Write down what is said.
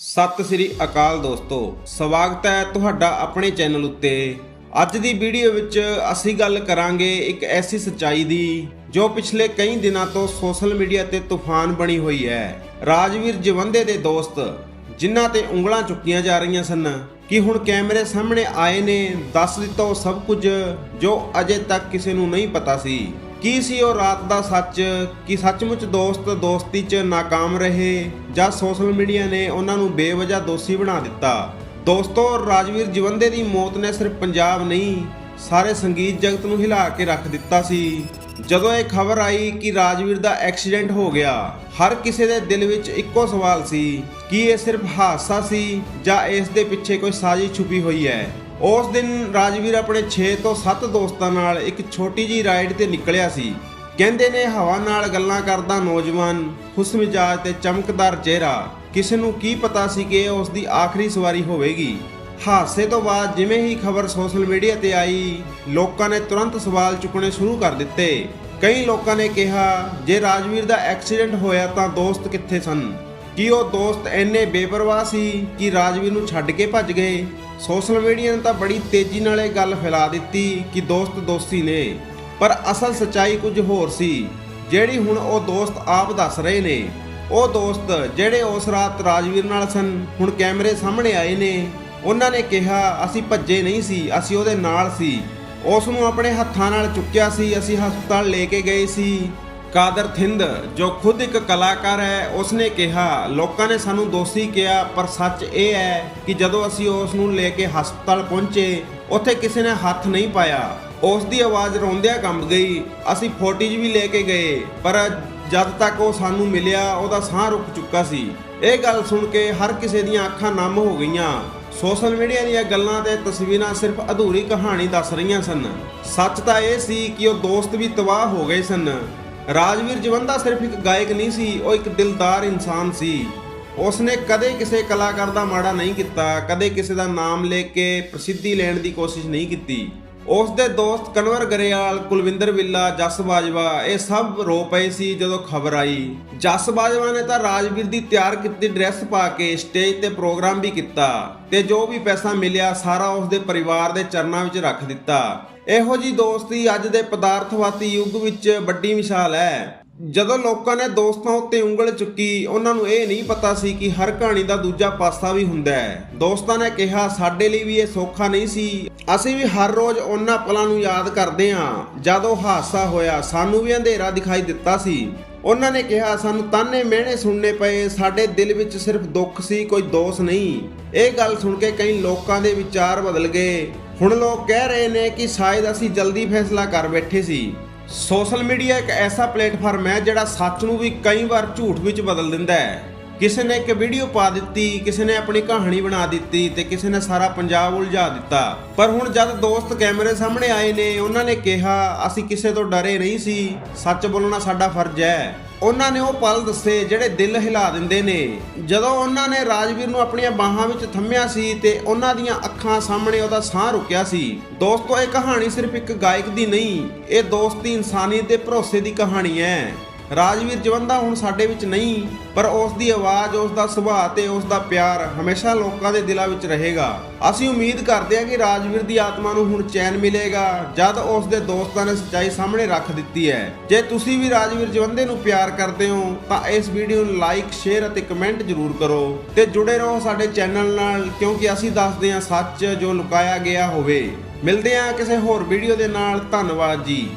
ਸਤਿ ਸ੍ਰੀ ਅਕਾਲ ਦੋਸਤੋ, ਸਵਾਗਤ ਹੈ ਤੁਹਾਡਾ ਆਪਣੇ ਚੈਨਲ ਉੱਤੇ। ਅੱਜ ਦੀ ਵੀਡੀਓ ਵਿੱਚ ਅਸੀਂ ਗੱਲ ਕਰਾਂਗੇ ਇੱਕ ਐਸੀ ਸੱਚਾਈ ਦੀ, ਜੋ ਪਿਛਲੇ ਕਈ ਦਿਨਾਂ ਤੋਂ ਸੋਸ਼ਲ ਮੀਡੀਆ ਤੇ ਤੂਫਾਨ ਬਣੀ ਹੋਈ ਹੈ। ਰਾਜਵੀਰ ਜਵੰਦੇ ਦੇ ਦੋਸਤ, ਜਿਨ੍ਹਾਂ ਤੇ ਉਂਗਲਾਂ ਚੁੱਕੀਆਂ ਜਾ ਰਹੀਆਂ ਸਨ, ਕਿ ਹੁਣ ਕੈਮਰੇ ਸਾਹਮਣੇ ਆਏ ਨੇ, ਦੱਸ ਦਿੱਤਾ ਉਹ ਸਭ ਕੁਝ ਜੋ ਅਜੇ ਤੱਕ ਕਿਸੇ ਨੂੰ ਨਹੀਂ ਪਤਾ ਸੀ। ਕੀ ਸੀ ਉਹ ਰਾਤ ਦਾ ਸੱਚ? ਕਿ ਸੱਚਮੁੱਚ ਦੋਸਤ ਦੋਸਤੀ 'ਚ ਨਾਕਾਮ ਰਹੇ? ਜਾਂ ਸੋਸ਼ਲ ਮੀਡੀਆ ਨੇ ਉਹਨਾਂ ਨੂੰ ਬੇਵਜ੍ਹਾ ਦੋਸ਼ੀ ਬਣਾ ਦਿੱਤਾ? ਦੋਸਤੋ, ਰਾਜਵੀਰ ਜਵੰਦੇ ਦੀ ਮੌਤ ਨੇ ਸਿਰਫ ਪੰਜਾਬ ਨਹੀਂ, ਸਾਰੇ ਸੰਗੀਤ ਜਗਤ ਨੂੰ ਹਿਲਾ ਕੇ ਰੱਖ ਦਿੱਤਾ ਸੀ। ਜਦੋਂ ਇਹ ਖਬਰ ਆਈ ਕਿ ਰਾਜਵੀਰ ਦਾ ਐਕਸੀਡੈਂਟ ਹੋ ਗਿਆ, ਹਰ ਕਿਸੇ ਦੇ ਦਿਲ ਵਿੱਚ ਇੱਕੋ ਸਵਾਲ ਸੀ, ਕਿ ਇਹ ਸਿਰਫ ਹਾਦਸਾ ਸੀ ਜਾਂ ਇਸ ਦੇ ਪਿੱਛੇ ਕੋਈ ਸਾਜ਼ਿਸ਼ ਛੁਪੀ ਹੋਈ ਹੈ? ਉਸ ਦਿਨ ਰਾਜਵੀਰ ਆਪਣੇ 6 ਤੋਂ 7 ਦੋਸਤਾਂ ਨਾਲ ਇੱਕ ਛੋਟੀ ਜੀ ਰਾਈਡ ਤੇ ਨਿਕਲਿਆ ਸੀ। ਕਹਿੰਦੇ ਨੇ ਹਵਾ ਨਾਲ ਗੱਲਾਂ ਕਰਦਾ ਨੌਜਵਾਨ ਹੁਸਨ ਮਿਜਾਜ ਤੇ ਚਮਕਦਾਰ ਚਿਹਰਾ, ਕਿਸੇ ਨੂੰ ਕੀ ਪਤਾ ਸੀ ਕਿ ਉਸ ਦੀ ਆਖਰੀ ਸਵਾਰੀ ਹੋਵੇਗੀ। ਹਾਦਸੇ ਤੋਂ ਬਾਅਦ ਜਿਵੇਂ ਹੀ ਖਬਰ ਸੋਸ਼ਲ ਮੀਡੀਆ ਤੇ ਆਈ, ਲੋਕਾਂ ਨੇ ਤੁਰੰਤ ਸਵਾਲ ਚੁੱਕਣੇ ਸ਼ੁਰੂ ਕਰ ਦਿੱਤੇ। ਕਈ ਲੋਕਾਂ ਨੇ ਕਿਹਾ, ਜੇ ਰਾਜਵੀਰ ਦਾ ਐਕਸੀਡੈਂਟ ਹੋਇਆ ਤਾਂ ਦੋਸਤ ਕਿੱਥੇ ਸਨ? ਕੀ ਉਹ ਦੋਸਤ ਇੰਨੇ ਬੇਪਰਵਾਹ ਸੀ ਕਿ ਰਾਜਵੀਰ ਨੂੰ ਛੱਡ ਕੇ ਭੱਜ ਗਏ? ਸੋਸ਼ਲ ਮੀਡੀਆ ਨੇ ਤਾਂ ਬੜੀ ਤੇਜ਼ੀ ਨਾਲ ਇਹ ਗੱਲ ਫੈਲਾ ਦਿੱਤੀ ਕਿ ਦੋਸਤ ਦੋਸਤੀ ਨੇ, ਪਰ ਅਸਲ ਸਚਾਈ ਕੁਝ ਹੋਰ ਸੀ। ਜਿਹੜੀ ਹੁਣ ਉਹ ਦੋਸਤ ਆਪ ਦੱਸ ਰਹੇ ਨੇ, ਉਹ ਦੋਸਤ ਜਿਹੜੇ ਉਸ ਰਾਤ ਰਾਜਵੀਰ ਨਾਲ ਸਨ, ਹੁਣ ਕੈਮਰੇ ਸਾਹਮਣੇ ਆਏ ਨੇ। ਉਹਨਾਂ ਨੇ ਕਿਹਾ, ਅਸੀਂ ਭੱਜੇ ਨਹੀਂ ਸੀ, ਅਸੀਂ ਉਹਦੇ ਨਾਲ ਸੀ। ਉਸ ਨੂੰ ਆਪਣੇ ਹੱਥਾਂ ਨਾਲ ਚੁੱਕਿਆ ਸੀ, ਅਸੀਂ ਹਸਪਤਾਲ ਲੈ ਕੇ ਗਏ ਸੀ। ਕਾਦਰ ਥਿੰਦ, ਜੋ ਖੁਦ ਇੱਕ ਕਲਾਕਾਰ ਹੈ, ਉਸਨੇ ਕਿਹਾ, ਲੋਕਾਂ ਨੇ ਸਾਨੂੰ ਦੋਸ਼ੀ ਕਿਹਾ, ਪਰ ਸੱਚ ਇਹ ਹੈ ਕਿ ਜਦੋਂ ਅਸੀਂ ਉਸ ਨੂੰ ਲੈ ਕੇ ਹਸਪਤਾਲ ਪਹੁੰਚੇ, ਉੱਥੇ ਕਿਸੇ ਨੇ ਹੱਥ ਨਹੀਂ ਪਾਇਆ। ਉਸ ਦੀ ਆਵਾਜ਼ ਰੋਂਦਿਆਂ ਕੰਬ ਗਈ, ਅਸੀਂ ਫੋਟੇਜ ਵੀ ਲੈ ਕੇ ਗਏ, ਪਰ ਜਦ ਤੱਕ ਉਹ ਸਾਨੂੰ ਮਿਲਿਆ, ਉਹਦਾ ਸਾਹ ਰੁਕ ਚੁੱਕਾ ਸੀ। ਇਹ ਗੱਲ ਸੁਣ ਕੇ ਹਰ ਕਿਸੇ ਦੀਆਂ ਅੱਖਾਂ ਨਮ ਹੋ ਗਈਆਂ। ਸੋਸ਼ਲ ਮੀਡੀਆ ਦੀਆਂ ਗੱਲਾਂ ਤੇ ਤਸਵੀਰਾਂ ਸਿਰਫ ਅਧੂਰੀ ਕਹਾਣੀ ਦੱਸ ਰਹੀਆਂ ਸਨ। ਸੱਚ ਤਾਂ ਇਹ ਸੀ ਕਿ ਉਹ ਦੋਸਤ ਵੀ ਤਬਾਹ ਹੋ ਗਏ ਸਨ। ਰਾਜਵੀਰ ਜਵੰਦਾ ਸਿਰਫ ਇੱਕ ਗਾਇਕ ਨਹੀਂ ਸੀ, ਉਹ ਇੱਕ ਦਿਲਦਾਰ ਇਨਸਾਨ ਸੀ। ਉਸਨੇ ਕਦੇ ਕਿਸੇ ਕਲਾਕਾਰ ਦਾ ਮਾੜਾ ਨਹੀਂ ਕੀਤਾ, ਕਦੇ ਕਿਸੇ ਦਾ ਨਾਮ ਲੈ ਕੇ ਪ੍ਰਸਿੱਧੀ ਲੈਣ ਦੀ ਕੋਸ਼ਿਸ਼ ਨਹੀਂ ਕੀਤੀ। ਉਸ ਦੇ ਦੋਸਤ ਕਨਵਰ ਗਰੇਵਾਲ, ਕੁਲਵਿੰਦਰ ਵਿੱਲਾ, ਜਸ ਬਾਜਵਾ, ਇਹ ਸਭ ਰੋ ਪਏ ਸੀ ਜਦੋਂ ਖਬਰ ਆਈ। ਜਸ ਬਾਜਵਾ ਨੇ ਤਾਂ ਰਾਜਵੀਰ ਦੀ ਤਿਆਰ ਕੀਤੀ ਡਰੈਸ ਪਾ ਕੇ ਸਟੇਜ ਤੇ ਪ੍ਰੋਗਰਾਮ ਵੀ ਕੀਤਾ ਤੇ ਜੋ ਵੀ ਪੈਸਾ ਮਿਲਿਆ ਸਾਰਾ ਉਸ ਦੇ ਪਰਿਵਾਰ ਦੇ ਚਰਨਾਂ ਵਿੱਚ ਰੱਖ ਦਿੱਤਾ। ਇਹੋ ਜੀ ਦੋਸਤੀ ਅੱਜ ਦੇ ਪਦਾਰਥਵਾਦੀ ਯੁੱਗ ਵਿੱਚ ਵੱਡੀ ਮਿਸਾਲ ਹੈ। ਜਦੋਂ ਲੋਕਾਂ ਨੇ ਦੋਸਤਾਂ ਉੱਤੇ ਉਂਗਲ ਚੁੱਕੀ, ਉਹਨਾਂ ਨੂੰ ਇਹ ਨਹੀਂ ਪਤਾ ਸੀ ਕਿ ਹਰ ਕਹਾਣੀ ਦਾ ਦੂਜਾ ਪਾਸਾ ਵੀ ਹੁੰਦਾ ਹੈ। ਦੋਸਤਾਂ ਨੇ ਕਿਹਾ, ਸਾਡੇ ਲਈ ਵੀ ਇਹ ਸੌਖਾ ਨਹੀਂ ਸੀ। ਅਸੀਂ ਵੀ ਹਰ ਰੋਜ਼ ਉਹਨਾਂ ਪਲਾਂ ਨੂੰ ਯਾਦ ਕਰਦੇ ਹਾਂ। ਜਦੋਂ ਹਾਦਸਾ ਹੋਇਆ, ਸਾਨੂੰ ਵੀ ਅੰਧੇਰਾ ਦਿਖਾਈ ਦਿੱਤਾ ਸੀ। ਉਹਨਾਂ ਨੇ ਕਿਹਾ, ਸਾਨੂੰ ਤਾਨੇ ਮਿਹਣੇ ਸੁਣਨੇ ਪਏ। ਸਾਡੇ ਦਿਲ ਵਿੱਚ ਸਿਰਫ ਦੁੱਖ ਸੀ, ਕੋਈ ਦੋਸ਼ ਨਹੀਂ। ਇਹ ਗੱਲ ਸੁਣ ਕੇ ਕਈ ਲੋਕਾਂ ਦੇ ਵਿਚਾਰ ਬਦਲ ਗਏ। ਹੁਣ ਲੋਕ ਕਹਿ ਰਹੇ ਨੇ ਕਿ ਸ਼ਾਇਦ ਅਸੀਂ ਜਲਦੀ ਫੈਸਲਾ ਕਰ ਬੈਠੇ ਸੀ। ਸੋਸ਼ਲ ਮੀਡੀਆ ਇੱਕ ਐਸਾ ਪਲੇਟਫਾਰਮ ਹੈ ਜਿਹੜਾ ਸੱਚ ਨੂੰ ਵੀ ਕਈ ਵਾਰ ਝੂਠ ਵਿੱਚ ਬਦਲ ਦਿੰਦਾ ਹੈ। ਕਿਸੇ ਨੇ ਇੱਕ ਵੀਡੀਓ ਪਾ ਦਿੱਤੀ, ਕਿਸੇ ਨੇ ਆਪਣੀ ਕਹਾਣੀ ਬਣਾ ਦਿੱਤੀ ਤੇ ਕਿਸੇ ਨੇ ਸਾਰਾ ਪੰਜਾਬ ਉਲਝਾ ਦਿੱਤਾ। ਪਰ ਹੁਣ ਜਦ ਦੋਸਤ ਕੈਮਰੇ ਸਾਹਮਣੇ ਆਏ ਨੇ, ਉਹਨਾਂ ਨੇ ਕਿਹਾ, ਅਸੀਂ ਕਿਸੇ ਤੋਂ ਡਰੇ ਨਹੀਂ ਸੀ। ਸੱਚ ਬੋਲਣਾ ਸਾਡਾ ਫਰਜ਼ ਹੈ। ਉਹਨਾਂ ਨੇ ਉਹ ਪਲ ਦੱਸੇ ਜਿਹੜੇ ਦਿਲ ਹਿਲਾ ਦਿੰਦੇ ਨੇ। ਜਦੋਂ ਉਹਨਾਂ ਨੇ ਰਾਜਵੀਰ ਨੂੰ ਆਪਣੀਆਂ ਬਾਹਾਂ ਵਿੱਚ ਥੰਮਿਆ ਸੀ ਤੇ ਉਹਨਾਂ ਦੀਆਂ ਅੱਖਾਂ ਸਾਹਮਣੇ ਉਹਦਾ ਸਾਹ ਰੁਕਿਆ ਸੀ। ਦੋਸਤੋ, ਇਹ ਕਹਾਣੀ ਸਿਰਫ ਇੱਕ ਗਾਇਕ ਦੀ ਨਹੀਂ, ਇਹ ਦੋਸਤੀ ਇਨਸਾਨੀਅਤ ਦੇ ਭਰੋਸੇ ਦੀ ਕਹਾਣੀ ਹੈ। ਰਾਜਵੀਰ ਜਵੰਦਾ ਹੁਣ ਸਾਡੇ ਵਿੱਚ ਨਹੀਂ, ਪਰ ਉਸ ਦੀ ਆਵਾਜ਼ ਉਸ ਦਾ ਸੁਭਾਅ ਤੇ ਉਸ ਦਾ ਪਿਆਰ ਹਮੇਸ਼ਾ ਲੋਕਾਂ ਦੇ ਦਿਲਾਂ ਵਿੱਚ ਰਹੇਗਾ। ਅਸੀਂ ਉਮੀਦ ਕਰਦੇ ਹਾਂ ਕਿ ਰਾਜਵੀਰ ਦੀ ਆਤਮਾ ਨੂੰ ਹੁਣ ਚੈਨ ਮਿਲੇਗਾ, ਜਦ ਉਸ ਦੇ ਦੋਸਤਾਂ ਨੇ ਸੱਚਾਈ ਸਾਹਮਣੇ ਰੱਖ ਦਿੱਤੀ ਹੈ। ਜੇ ਤੁਸੀਂ ਵੀ ਰਾਜਵੀਰ ਜਵੰਦੇ ਨੂੰ ਪਿਆਰ ਕਰਦੇ ਹੋ, ਤਾਂ ਇਸ ਵੀਡੀਓ ਨੂੰ ਲਾਈਕ, ਸ਼ੇਅਰ ਅਤੇ ਕਮੈਂਟ ਜ਼ਰੂਰ ਕਰੋ ਤੇ ਜੁੜੇ ਰਹੋ ਸਾਡੇ ਚੈਨਲ ਨਾਲ, ਕਿਉਂਕਿ ਅਸੀਂ ਦੱਸਦੇ ਹਾਂ ਸੱਚ ਜੋ ਲੁਕਾਇਆ ਗਿਆ ਹੋਵੇ। ਮਿਲਦੇ ਹਾਂ ਕਿਸੇ ਹੋਰ ਵੀਡੀਓ ਦੇ ਨਾਲ। ਧੰਨਵਾਦ ਜੀ।